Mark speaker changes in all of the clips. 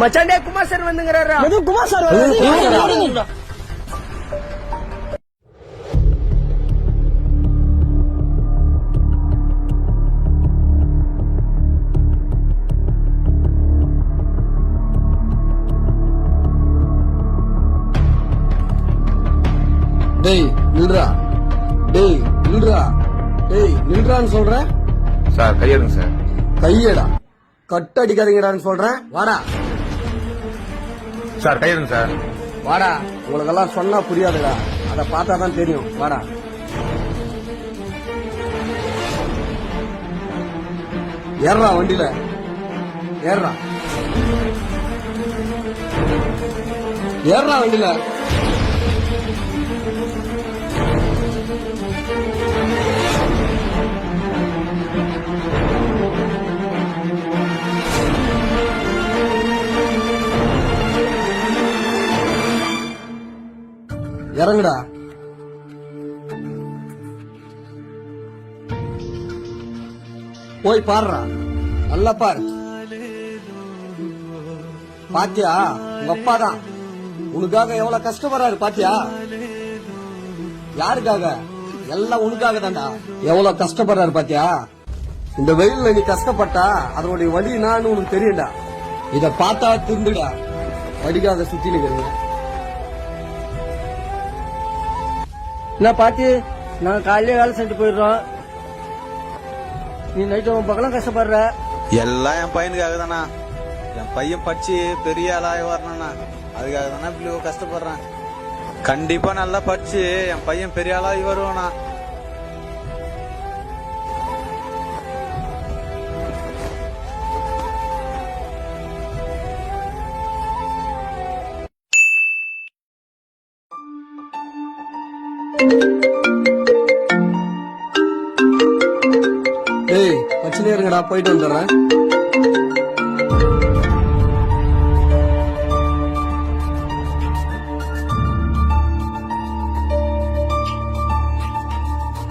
Speaker 1: மச்சாண்டே Kumar sir வந்துங்கிறாரா?
Speaker 2: எதுவும் Kumar sir வராரு.
Speaker 3: டேய் நில்றா. டேய் நில்றா. டேய் நில்றான்னு சொல்றேன்
Speaker 4: சார் கையெடுங்க சார்.
Speaker 3: கையடா. கட் அடிக்காதீங்கடான்னு சொல்றேன் வாடா.
Speaker 4: சார் கையெடுங்க சார்.
Speaker 3: வாடா உங்களுக்கெல்லாம் சொன்னா புரியாதுடா. அதை பார்த்தா தான் தெரியும். வாடா. ஏறா வண்டியில. ஏறா ஏறா வண்டியில. இறங்குடா. போய் பாடுறா. நல்லா பாரு பாத்தியா? உங்க அப்பா தான் உனக்காக எவ்வளவு கஷ்டப்படுறாரு பாத்தியா? யாருக்காக? எல்லாம் உனக்காக தான்டா எவ்வளவு கஷ்டப்படுறாரு பாத்தியா? இந்த வெயில்ல நீ கஷ்டப்பட்டா அதனுடைய வழி நான் உனக்கு தெரியும்டா இத பார்த்தா திருந்துடா. வடிக்காத சுத்தி நிக்கிறேன்
Speaker 2: என்ன பார்த்து நான் காலையில வேலை செஞ்சு போயிடுறோம். நீ நைட்டு உன் பக்கம் கஷ்டப்படுற.
Speaker 5: எல்லாம் என் பையனுக்காக தானா? என் பையன் படிச்சு பெரிய ஆளாகி வரணும்னா அதுக்காக தானே இப்படி கஷ்டப்படுறேன். கண்டிப்பா நல்லா படிச்சு என் பையன் பெரிய ஆளாகி வருவானா?
Speaker 3: ஏய் வச்சுனே இருங்கடா போயிட்டு வந்துடுறேன்.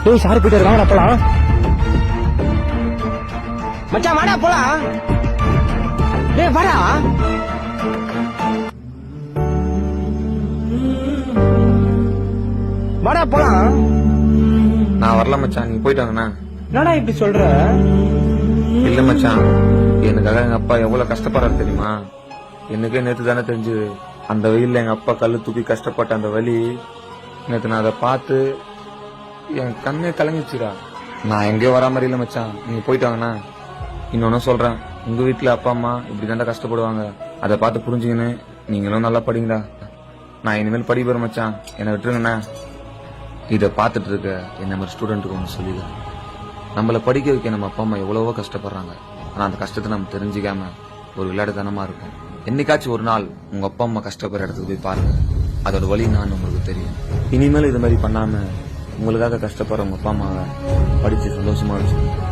Speaker 2: டேய் சாரி போயிட்டு வாடா போலாம். மச்சான் வாடா போலாம். டேய் வாடா. வாடா போலாம்.
Speaker 4: நான் வரல மச்சான். நீங்க போயிட்டு வாங்கண்ணா.
Speaker 2: என்னடா இப்படி சொல்ற?
Speaker 4: இல்ல மச்சான். எனக்காக எங்க அப்பா எவ்வளவு கஷ்டப்படுறாரு தெரியுமா? எனக்கே நேத்து தானே தெரிஞ்சு அந்த வெயில்ல எங்க அப்பா கல்லு தூக்கி கஷ்டப்பட்ட அந்த வலி நேத்து நான் அதை பார்த்து என் கண்ணே கலங்கிச்சுடா நான் எங்கேயோ வரா மாதிரி இல்ல மச்சான். நீங்க போயிட்டு வாங்கண்ணா. இன்னொன்னு சொல்றேன். உங்க வீட்டுல அப்பா அம்மா இப்படி தாண்டா கஷ்டப்படுவாங்க. அதை பார்த்து புரிஞ்சுக்கின்னு நீங்களும் நல்லா படிங்கடா. நான் இனிமேல் படிக்க போறேன் மச்சான். என்னை விட்டுருங்கண்ணா. இதை பார்த்துட்டு இருக்க என்ன மாதிரி ஸ்டூடெண்ட்டுக்கு ஒன்று சொல்லிடுறேன் நம்மளை படிக்க வைக்க நம்ம அப்பா அம்மா எவ்வளவோ கஷ்டப்படுறாங்க. ஆனால் அந்த கஷ்டத்தை நம்ம தெரிஞ்சிக்காம ஒரு விளையாட்டுத்தனமா இருக்கும். என்னைக்காச்சும் ஒரு நாள் உங்க அப்பா அம்மா கஷ்டப்படுற இடத்துக்கு போய் பாருங்க. அதோட வழி நான் உங்களுக்கு தெரியும். இனிமேல் இது மாதிரி பண்ணாம உங்களுக்காக கஷ்டப்படுற உங்க அப்பா அம்மாவை படிச்சு சந்தோஷமா வச்சுக்கோங்க.